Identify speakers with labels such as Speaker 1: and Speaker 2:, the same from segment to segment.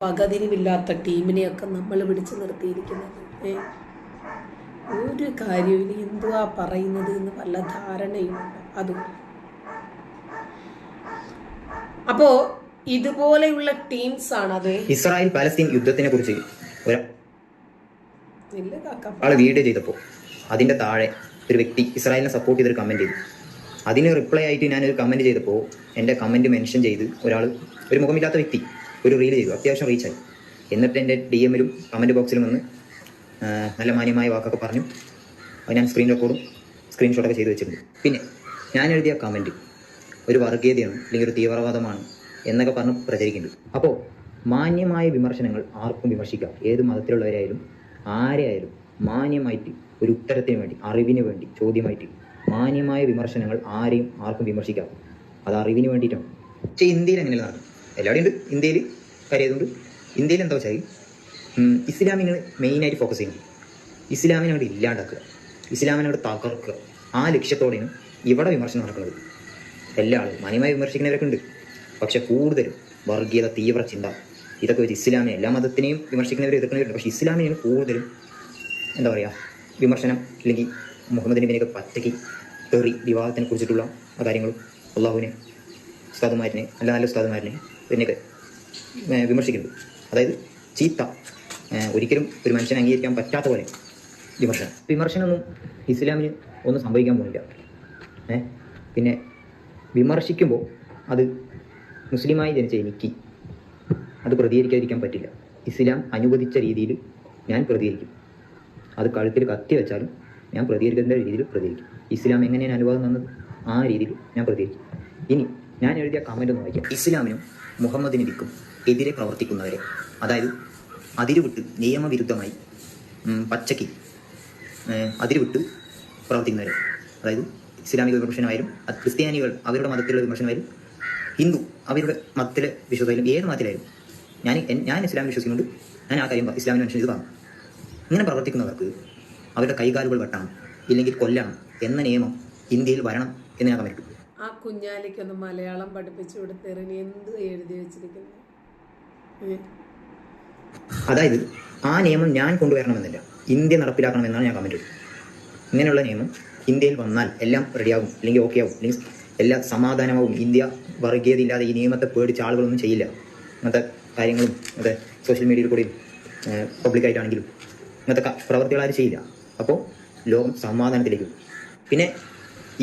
Speaker 1: പകതിരിവില്ലാത്ത ടീമിനെയൊക്കെ നമ്മൾ പിടിച്ചു നിർത്തിയിരിക്കുന്നത്. ഒരു കാര്യവും എന്തുവാ പറയുന്നത് എന്ന് വല്ല ധാരണയുമുണ്ട് അതും. അപ്പോ ഇതുപോലെയുള്ള ടീംസ് ആണ് അത്
Speaker 2: ഇസ്രായേൽ പാലസ്തീൻ യുദ്ധത്തിനെ കുറിച്ച് ആൾ വീഡിയോ ചെയ്തപ്പോൾ അതിന്റെ താഴെ ഒരു വ്യക്തി ഇസ്രായേലിനെ സപ്പോർട്ട് ചെയ്തൊരു കമന്റ് ചെയ്തു. അതിന് റിപ്ലൈ ആയിട്ട് ഞാനൊരു കമന്റ് ചെയ്തപ്പോൾ എന്റെ കമന്റ് മെൻഷൻ ചെയ്ത് ഒരാൾ ഒരു മുഖമില്ലാത്ത വ്യക്തി ഒരു റീൽ ചെയ്തു. അത്യാവശ്യം റീച്ചായി എന്നിട്ട് എന്റെ ഡി എമ്മിലും കമന്റ് ബോക്സിലും വന്ന് നല്ല മാന്യമായ വാക്കൊക്കെ പറഞ്ഞു. അത് ഞാൻ സ്ക്രീൻ റെക്കോർഡും സ്ക്രീൻഷോട്ടൊക്കെ ചെയ്തു വെച്ചിട്ടുണ്ട്. പിന്നെ ഞാൻ എഴുതിയ കമന്റ് ഒരു വർഗീയതയാണ് അല്ലെങ്കിൽ ഒരു തീവ്രവാദമാണ് എന്നൊക്കെ പറഞ്ഞ് പ്രചരിക്കുന്നുണ്ട്. അപ്പോൾ മാന്യമായ വിമർശനങ്ങൾ ആർക്കും വിമർശിക്കാം. ഏത് മതത്തിലുള്ളവരായാലും ആരെയായാലും മാന്യമായിട്ട് ഒരു ഉത്തരത്തിന് വേണ്ടി അറിവിന് വേണ്ടി ചോദ്യമായിട്ട് മാന്യമായ വിമർശനങ്ങൾ ആരെയും ആർക്കും വിമർശിക്കാം. അത് അറിവിന് വേണ്ടിയിട്ടാണ്. പക്ഷേ ഇന്ത്യയിൽ അങ്ങനെയല്ല എല്ലാവരും ഉണ്ട് ഇന്ത്യയിൽ കാര്യമായതുകൊണ്ട് ഇന്ത്യയിൽ എന്താ വെച്ചാൽ ഇസ്ലാമിന് മെയിനായിട്ട് ഫോക്കസ് ചെയ്യുന്നത്. ഇസ്ലാമിനെ അവിടെ ഇല്ലാണ്ടാക്കുക. ഇസ്ലാമിനെ അവിടെ തകർക്കുക. ആ ലക്ഷ്യത്തോടെയാണ് ഇവിടെ വിമർശനം നടക്കുന്നത്. എല്ലാ ആളും മാന്യമായി വിമർശിക്കുന്നവരൊക്കെ ഉണ്ട്. പക്ഷെ കൂടുതലും വർഗീയത തീവ്ര ചിന്ത ഇതൊക്കെ വെച്ച് ഇസ്ലാമിനെ എല്ലാ മതത്തിനെയും വിമർശിക്കുന്നവർ എതിർക്കുന്നവരുണ്ട് പക്ഷേ ഇസ്ലാമിനെയാണ് കൂടുതലും എന്താ പറയുക വിമർശനം അല്ലെങ്കിൽ മുഹമ്മദ് നബിനെയൊക്കെ പറ്റയ്ക്ക് തെറി വിവാഹത്തിനെ കുറിച്ചിട്ടുള്ള കാര്യങ്ങളും അള്ളാഹുവിനെ ഉസ്താദുമാരിനെ നല്ല നല്ല ഉസ്താദുമാരിനെ ഇതിനെയൊക്കെ വിമർശിക്കുന്നത് അതായത് ചീത്ത ഒരിക്കലും ഒരു മനുഷ്യനെ അംഗീകരിക്കാൻ പറ്റാത്ത പോലെ വിമർശനം. വിമർശനമൊന്നും ഇസ്ലാമിന് ഒന്നും സംഭവിക്കാൻ പോകുന്നില്ല. ഏ പിന്നെ വിമർശിക്കുമ്പോൾ അത് മുസ്ലിമായി ജനിച്ച എനിക്ക് അത് പ്രതികരിക്കാതിരിക്കാൻ പറ്റില്ല. ഇസ്ലാം അനുവദിച്ച രീതിയിൽ ഞാൻ പ്രതികരിക്കും. അത് കഴുത്തിൽ കത്തി വെച്ചാലും ഞാൻ പ്രതികരിക്കുന്ന രീതിയിൽ പ്രതികരിക്കും. ഇസ്ലാം എങ്ങനെയാണ് അനുവാദം തന്നത്? ആ രീതിയിൽ ഞാൻ പ്രതികരിക്കും. ഇനി ഞാൻ എഴുതിയ കമന്റ് ഒന്ന് വായിക്കാം. ഇസ്ലാമിനും മുഹമ്മദ് നബിക്കും എതിരെ പ്രവർത്തിക്കുന്നവരെ. അതായത് അതിരുവിട്ട് നിയമവിരുദ്ധമായി പച്ചയ്ക്ക് അതിരുവിട്ട് പ്രവർത്തിക്കുന്നവരെ. അതായത് ഇസ്ലാമിക വിമർശനമായാലും ക്രിസ്ത്യാനികൾ അവരുടെ മതത്തിലുള്ള വിമർശനമായാലും ഹിന്ദു അവരുടെ മതത്തിലെ വിശ്വാസമായാലും ഏത് മതത്തിലായാലും ഞാൻ ഞാൻ ഇസ്ലാമിൽ വിശ്വസിക്കുന്നുണ്ട് ഞാൻ ആ കാര്യം ഇസ്ലാമിനെ മനുഷ്യൻ ഇത് ഇങ്ങനെ പ്രവർത്തിക്കുന്നവർക്ക് അവരുടെ കൈകാലുകൾ വെട്ടണം ഇല്ലെങ്കിൽ കൊല്ലണം എന്ന നിയമം ഇന്ത്യയിൽ വരണം എന്ന് ഞാൻ കമന്റ്
Speaker 1: ആ കുഞ്ഞാലിക്കൊന്ന് മലയാളം പഠിപ്പിച്ചു കൊടുത്തേറിന് എന്ത് എഴുതി വെച്ചിരിക്കുന്നു?
Speaker 2: അതായത് ആ നിയമം ഞാൻ കൊണ്ടുവരണമെന്നില്ല. ഇന്ത്യ നടപ്പിലാക്കണമെന്നാണ് ഞാൻ കമന്റ് ഇങ്ങനെയുള്ള നിയമം ഇന്ത്യയിൽ വന്നാൽ എല്ലാം റെഡിയാകും അല്ലെങ്കിൽ ഓക്കെ ആകും അല്ലെങ്കിൽ എല്ലാം സമാധാനമാവും. ഇന്ത്യ വർഗീയതയില്ലാതെ ഈ നിയമത്തെ പേടിച്ച ആളുകളൊന്നും ചെയ്യില്ല. അങ്ങനത്തെ കാര്യങ്ങളും അതെ സോഷ്യൽ മീഡിയയിൽ കൂടിയും പബ്ലിക്കായിട്ടാണെങ്കിലും അങ്ങനത്തെ പ്രവർത്തികൾ ആരും ചെയ്യില്ല. അപ്പോൾ ലോകം സമാധാനത്തിലേക്ക് പിന്നെ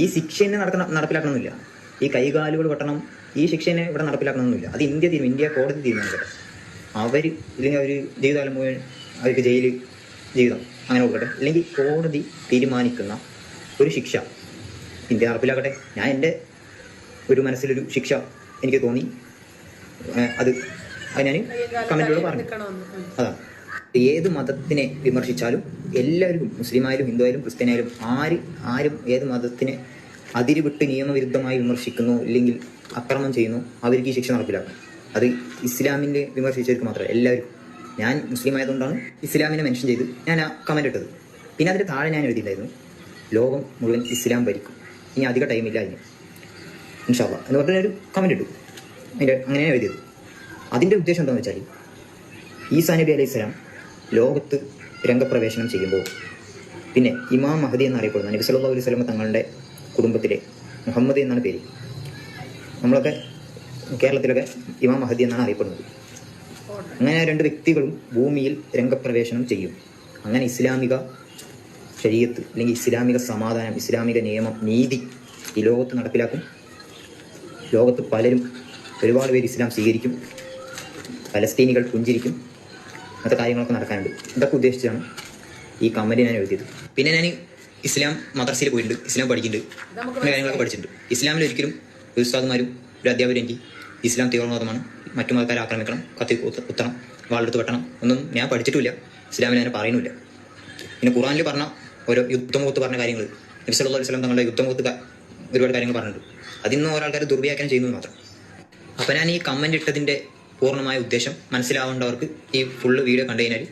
Speaker 2: ഈ ശിക്ഷ തന്നെ നടക്കണം നടപ്പിലാക്കണമെന്നില്ല ഈ കൈകാലുകൾ വെട്ടണം ഈ ശിക്ഷനെ ഇവിടെ നടപ്പിലാക്കണമെന്നില്ല അത് ഇന്ത്യ തീരുമാനം ഇന്ത്യ കോടതി തീരുമാനിക്കട്ടെ. അവർ ഇല്ലെങ്കിൽ അവർ ജീവിതകാലം മുഴുവൻ അവർക്ക് ജയിൽ ജീവിതം അങ്ങനെ കൊടുക്കട്ടെ. അല്ലെങ്കിൽ കോടതി തീരുമാനിക്കുന്ന ഒരു ശിക്ഷ ഇന്ത്യ നടപ്പിലാക്കട്ടെ. ഞാൻ എന്റെ ഒരു മനസ്സിലൊരു ശിക്ഷ എനിക്ക് തോന്നി. അത് അത് ഞാൻ കമന്റിലൂടെ പറഞ്ഞു. അതാണ്. ഏത് മതത്തിനെ വിമർശിച്ചാലും എല്ലാവരും മുസ്ലിം ആയാലും ഹിന്ദു ആയാലും ക്രിസ്ത്യൻ ആയാലും ആര് ആരും ഏത് മതത്തിനെ അതിരുവിട്ട് നിയമവിരുദ്ധമായി വിമർശിക്കുന്നു ഇല്ലെങ്കിൽ അക്രമം ചെയ്യുന്നു അവർക്ക് ഈ ശിക്ഷ നടപ്പിലാക്കും. അത് ഇസ്ലാമിന്റെ വിമർശിച്ചവർക്ക് മാത്രമല്ല എല്ലാവരും ഞാൻ മുസ്ലിം ആയതുകൊണ്ടാണ് ഇസ്ലാമിനെ മെൻഷൻ ചെയ്ത് ഞാൻ ആ കമന്റ് ഇട്ടത്. പിന്നെ അതിന്റെ താഴെ ഞാൻ എഴുതിയിട്ടുണ്ടായിരുന്നു ലോകം മുഴുവൻ ഇസ്ലാം ഭരിക്കും. ഇനി അധിക ടൈമില്ല അതിന്. ഇൻഷാല്ല എന്ന് പറഞ്ഞ ഒരു കമന്റ് ഇട്ടു. അതിന്റെ അങ്ങനെയാണ് എഴുതിയത്. അതിന്റെ ഉദ്ദേശം എന്താണെന്ന് വെച്ചാൽ ഈസാ നബി അലൈഹി സ്വലാം ലോകത്ത് രംഗപ്രവേശനം ചെയ്യുമ്പോൾ പിന്നെ ഇമാം മഹദി എന്നറിയപ്പെടുന്ന നബി സല്ലല്ലാഹു അലൈഹി സ്വലമ തങ്ങളുടെ കുടുംബത്തിലെ മുഹമ്മദ് എന്നാണ് പേര്. നമ്മളൊക്കെ കേരളത്തിലൊക്കെ ഇമാം മഹദി എന്നാണ് അറിയപ്പെടുന്നത്. അങ്ങനെ രണ്ട് വ്യക്തികളും ഭൂമിയിൽ രംഗപ്രവേശനം ചെയ്യും. അങ്ങനെ ഇസ്ലാമിക ശരീരത്ത് അല്ലെങ്കിൽ ഇസ്ലാമിക സമാധാനം ഇസ്ലാമിക നിയമം നീതി ഈ ലോകത്ത് നടപ്പിലാക്കും. ലോകത്ത് പലരും ഒരുപാട് പേര് ഇസ്ലാം സ്വീകരിക്കും. പലസ്തീനികൾ പുഞ്ചിരിക്കും. അങ്ങനത്തെ കാര്യങ്ങളൊക്കെ നടക്കാനുണ്ട്. ഇതൊക്കെ ഉദ്ദേശിച്ചാണ് ഈ കമ്പനി ഞാൻ എഴുതിയത്. പിന്നെ ഞാൻ ഇസ്ലാം മദ്രസയിൽ പോയിട്ടുണ്ട്. ഇസ്ലാം പഠിക്കുന്നുണ്ട്. അങ്ങനെ കാര്യങ്ങളൊക്കെ പഠിച്ചിട്ടുണ്ട്. ഇസ്ലാമിൽ ഒരിക്കലും ഒരു ഉസ്താദുമാരും ഒരു അധ്യാപകരും എനിക്ക് ഇസ്ലാം തീവ്രവാദമാണ് മറ്റു മതക്കാരെ ആക്രമിക്കണം കത്തി കുത്ത- കുത്തണം വാളെടുത്ത് വെട്ടണം ഒന്നും ഞാൻ പഠിച്ചിട്ടില്ല. ഇസ്ലാമിൽ ഞാൻ പറയുന്നില്ല പിന്നെ ഖുറാനിൽ പറഞ്ഞ ഓരോ യുദ്ധമുഖത്ത് പറഞ്ഞ കാര്യങ്ങൾ നബ്സല്ലാ വസല്ലം തങ്ങളുടെ യുദ്ധമുഖത്ത് ഒരുപാട് കാര്യങ്ങൾ പറഞ്ഞിട്ടുണ്ട്. അതിന്ന് ഓരോ ആൾക്കാർ ദുർവ്യാഖ്യാനം ചെയ്യുന്നത് മാത്രം. അപ്പം ഞാൻ ഈ കമന്റ് ഇട്ടതിന്റെ പൂർണമായ ഉദ്ദേശം മനസ്സിലാവേണ്ടവർക്ക് ഈ ഫുള്ള് വീഡിയോ കണ്ടു കഴിഞ്ഞാൽ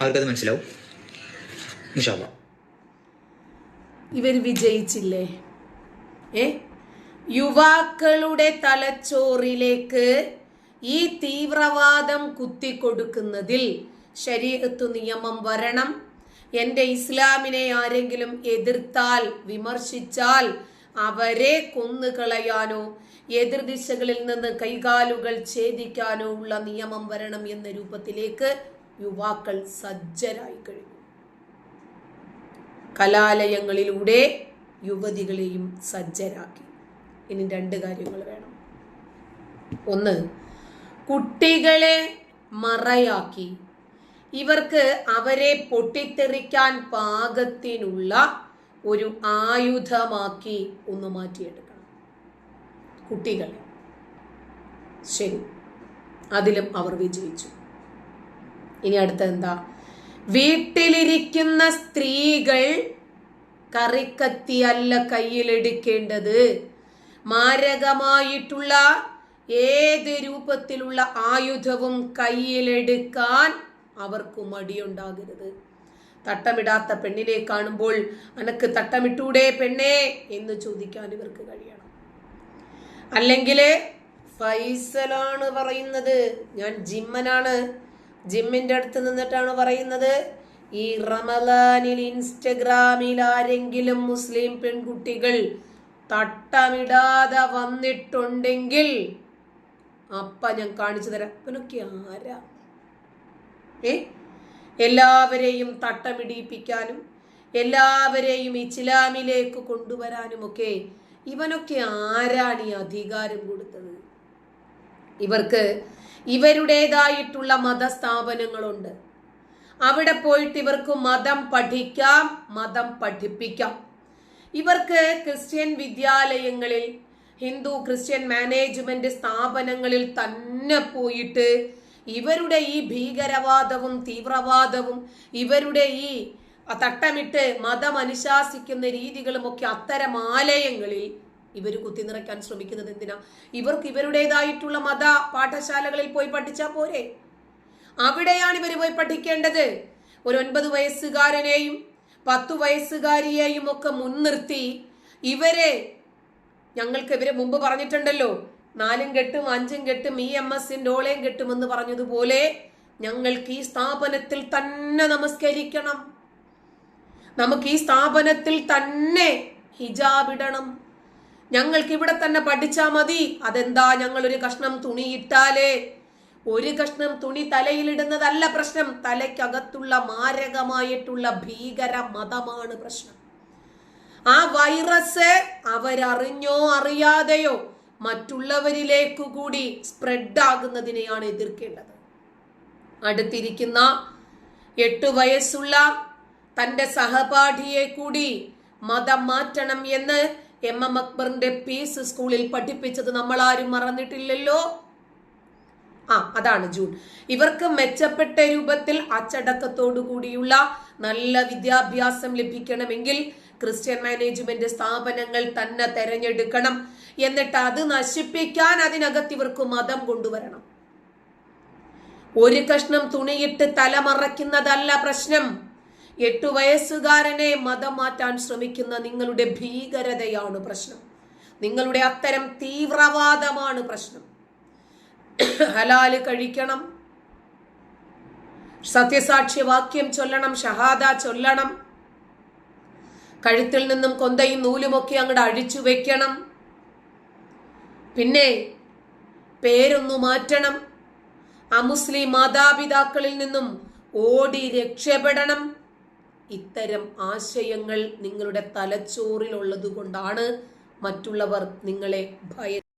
Speaker 2: അവർക്കത് മനസ്സിലാവും.
Speaker 1: ഇവർ വിജയിച്ചില്ലേ? ഏ? യുവാക്കളുടെ തലച്ചോറിലേക്ക് ഈ തീവ്രവാദം കുത്തിക്കൊടുക്കുന്നതിൽ ശരീരത്തു നിയമം വരണം. എന്റെ ഇസ്ലാമിനെ ആരെങ്കിലും എതിർത്താൽ വിമർശിച്ചാൽ അവരെ കൊന്നുകളയാനോ എതിർദിശകളിൽ നിന്ന് കൈകാലുകൾ ഛേദിക്കാനോ ഉള്ള നിയമം വരണം എന്ന രൂപത്തിലേക്ക് യുവാക്കൾ സജ്ജരായി കഴിഞ്ഞു. കലാലയങ്ങളിലൂടെ യുവതികളെയും സജ്ജരാക്കി. ഇനി രണ്ട് കാര്യങ്ങൾ വേണം. ഒന്ന് കുട്ടികളെ മറയാക്കി. ഇവർക്ക് അവരെ പൊട്ടിത്തെറിക്കാൻ പാകത്തിനുള്ള ഒരു ആയുധമാക്കി ഒന്ന് മാറ്റിയെടുക്കണം. കുട്ടികളെ. ശരി. അതിലും അവർ വിജയിച്ചു. ഇനി അടുത്ത എന്താ? വീട്ടിലിരിക്കുന്ന സ്ത്രീകൾ കറിക്കത്തിയല്ല കയ്യിലെടുക്കേണ്ടത് മാരകമായിട്ടുള്ള ഏത് രൂപത്തിലുള്ള ആയുധവും കയ്യിലെടുക്കാൻ അവർക്ക് മടിയുണ്ടാകരുത്. തട്ടമിടാത്ത പെണ്ണിനെ കാണുമ്പോൾ അനക്ക് തട്ടമിട്ടൂടെ പെണ്ണേ എന്ന് ചോദിക്കാൻ ഇവർക്ക് കഴിയണം. അല്ലെങ്കിൽ ഫൈസലാണ് പറയുന്നത്. ഞാൻ ജിമ്മനാണ്. ജിമ്മിന്റെ അടുത്ത് നിന്നിട്ടാണ് പറയുന്നത്. ഈ റമലാനിൽ ഇൻസ്റ്റഗ്രാമിൽ ആരെങ്കിലും മുസ്ലിം പെൺകുട്ടികൾ തട്ടമിടാതെ വന്നിട്ടുണ്ടെങ്കിൽ അപ്പ ഞാൻ കാണിച്ചു തരാം. ആരാ? ഏ? എല്ലാവരെയും തട്ടമിടിപ്പിക്കാനും എല്ലാവരെയും ഇസ്ലാമിലേക്ക് കൊണ്ടുവരാനുമൊക്കെ ഇവനൊക്കെ ആരാണ് ഈ അധികാരം കൊടുത്തത്? ഇവർക്ക് ഇവരുടേതായിട്ടുള്ള മതസ്ഥാപനങ്ങളുണ്ട്. അവിടെ പോയിട്ട് ഇവർക്ക് മതം പഠിക്കാം മതം പഠിപ്പിക്കാം. ഇവർക്ക് ക്രിസ്ത്യൻ വിദ്യാലയങ്ങളിൽ ഹിന്ദു ക്രിസ്ത്യൻ മാനേജ്മെന്റ് സ്ഥാപനങ്ങളിൽ തന്നെ പോയിട്ട് ഇവരുടെ ഈ ഭീകരവാദവും തീവ്രവാദവും ഇവരുടെ ഈ തട്ടമിട്ട് മതം അനുശാസിക്കുന്ന രീതികളുമൊക്കെ അത്തരം ആലയങ്ങളിൽ ഇവർ കുത്തി നിറയ്ക്കാൻ ശ്രമിക്കുന്നത് എന്തിനാ? ഇവർക്ക് ഇവരുടേതായിട്ടുള്ള മത പാഠശാലകളിൽ പോയി പഠിച്ചാൽ പോരെ? അവിടെയാണ് ഇവർ പോയി പഠിക്കേണ്ടത്. ഒരു ഒൻപത് വയസ്സുകാരനെയും പത്തു വയസ്സുകാരിയെയും ഒക്കെ മുൻനിർത്തി ഇവരെ ഞങ്ങൾക്ക് ഇവരെ മുമ്പ് പറഞ്ഞിട്ടുണ്ടല്ലോ നാലും കെട്ടും അഞ്ചും കെട്ടും ഈ എം എസിന്റെ ഓളയും കെട്ടുമെന്ന് പറഞ്ഞതുപോലെ ഞങ്ങൾക്ക് ഈ സ്ഥാപനത്തിൽ തന്നെ നമസ്കരിക്കണം. നമുക്ക് ഈ സ്ഥാപനത്തിൽ തന്നെ ഹിജാബ് ഇടണം. ഞങ്ങൾക്ക് ഇവിടെ തന്നെ പഠിച്ചാ മതി. അതെന്താ ഞങ്ങൾ ഒരു കഷ്ണം തുണി ഇട്ടാലേ ഒരു കഷ്ണം തുണി തലയിലിടുന്നതല്ല പ്രശ്നം. തലയ്ക്കകത്തുള്ള മാരകമായിട്ടുള്ള ഭീകര മതമാണ് പ്രശ്നം. ആ വൈറസ് അവരറിഞ്ഞോ അറിയാതെയോ മറ്റുള്ളവരിലേക്ക് കൂടി സ്പ്രെഡ് ആകുന്നതിനെയാണ് എതിർക്കേണ്ടത്. അടുത്തിരിക്കുന്ന എട്ടു വയസ്സുള്ള തന്റെ സഹപാഠിയെ കൂടി മതം മാറ്റണം എന്ന് എം എം അക്ബറിന്റെ പീസ് സ്കൂളിൽ പഠിപ്പിച്ചത് നമ്മൾ ആരും മറന്നിട്ടില്ലല്ലോ. ആ അതാണ് ജൂൺ. ഇവർക്ക് മെച്ചപ്പെട്ട രൂപത്തിൽ അച്ചടക്കത്തോടു കൂടിയുള്ള നല്ല വിദ്യാഭ്യാസം ലഭിക്കണമെങ്കിൽ ക്രിസ്ത്യൻ മാനേജ്മെന്റ് സ്ഥാപനങ്ങൾ തന്നെ തെരഞ്ഞെടുക്കണം. എന്നിട്ട് അത് നശിപ്പിക്കാൻ അതിനകത്ത് ഇവർക്ക് മതം കൊണ്ടുവരണം. ഒരു കഷ്ണം തുണിയിട്ട് തലമറയ്ക്കുന്നതല്ല പ്രശ്നം. എട്ടു വയസ്സുകാരനെ മതം മാറ്റാൻ ശ്രമിക്കുന്ന നിങ്ങളുടെ ഭീകരതയാണ് പ്രശ്നം. നിങ്ങളുടെ അത്തരം തീവ്രവാദമാണ് പ്രശ്നം. ഹലാൽ കഴിക്കണം. സത്യസാക്ഷ്യ വാക്യം ചൊല്ലണം ഷഹാദ ചൊല്ലണം. കഴുത്തിൽ നിന്നും കൊന്തയും നൂലുമൊക്കെ അങ്ങോട്ട് അഴിച്ചു വെക്കണം. പിന്നെ പേരൊന്നു മാറ്റണം. അമുസ്ലിം മാതാപിതാക്കളിൽ നിന്നും ഓടി രക്ഷപ്പെടണം. ഇത്തരം ആശയങ്ങൾ നിങ്ങളുടെ തലച്ചോറിലുള്ളത് കൊണ്ടാണ് മറ്റുള്ളവർ നിങ്ങളെ ഭയ